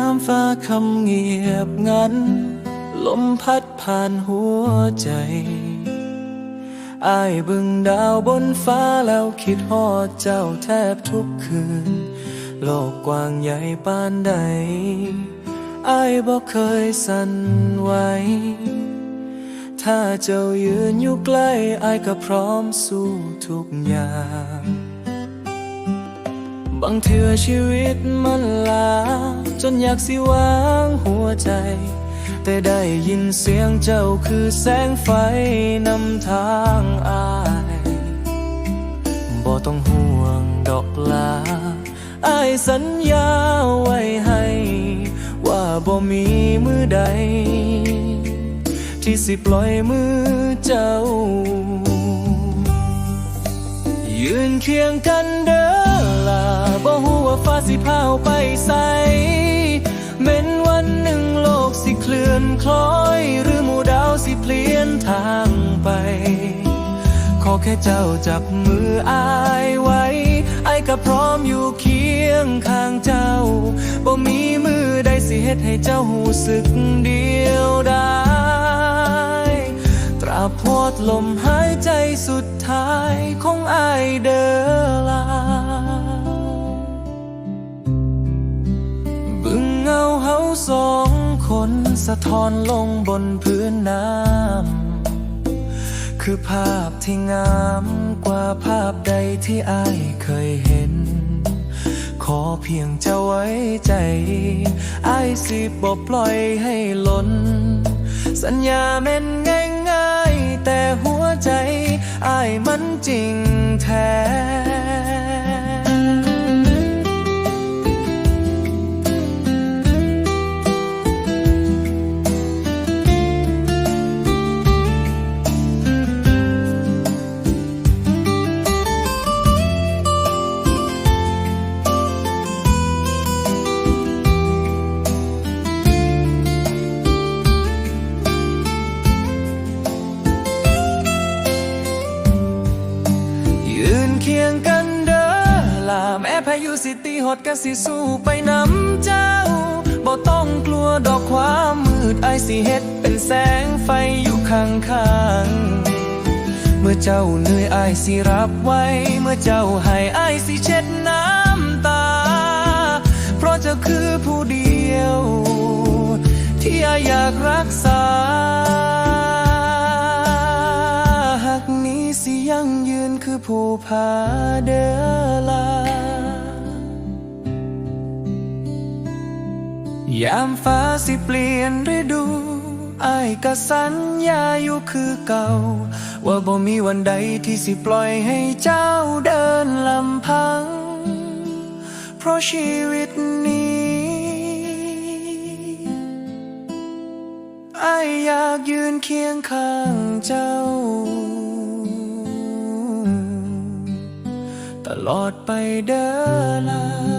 ามฟ้าคำเงียบงัน ลมพัดผ่านหัวใจอายบึงดาวบนฟ้าแล้วคิดฮอดเจ้าแทบทุกคืน โลกกว้างใหญ่ปานใดอายบอกเคยสั่นไหว ถ้าเจ้ายืนอยู่ใกล้อายก็พร้อมสู้ทุกอย่าง บางเทื่อชีวิตมันลา จนอยากสิวางหัวใจ แต่ได้ยินเสียงเจ้าคือแสงไฟนำทางอายบ่ต้องห่วงดอกลาอายสัญญาไว้ให้ ว่าบ่มีมือใด ที่สิปล่อยมือเจ้า ยืนเคียงกันเด้อ สิพาไปใสเม้นวันหนึ่งโลกสิเคลื่อนคล้อย หรือหมู่ดาวสิเปลี่ยนทางไป ขอแค่เจ้าจับมืออายไว้อายก็พร้อมอยู่เคียงข้างเจ้า บ่มีมือใดสิเฮ็ดให้เจ้าหูสึกเดียวดายตราบพอดลมหายใจสุดท้ายของอายเด้อลา สองคนสะท้อนลงบนพื้นน้ำ คือภาพที่งามกว่าภาพใดที่อายเคยเห็น ขอเพียงจะไว้ใจอายสิบบปล่อยให้หล่นสัญญาแม่นง่ แม้พายุสิตีหดก็สิสู้ไปนำเจ้าบ่ต้องกลัวดอกความมืดไอายสิเฮ็ดเป็นแสงไฟอยู่ข้างข้างเมื่อเจ้าเหนื่อยไอายสิรับไว้ เมื่อเจ้าให้ไอายสิเช็ดน้ำตา เพราะเจ้าคือผู้เดียว ที่อายอยากรักษาหากนี้สิยังยืนคือผู้พาเดินลา ยามฟ้าสิเปลี่ยนฤดูอายก็สัญญาอยู่คือเก่า ว่าบ่มีวันใดที่สิปล่อยให้เจ้าเดินลำพัง เพราะชีวิตนี้ไอายอยากยืนเคียงข้างเจ้า ตลอดไปเด้อลา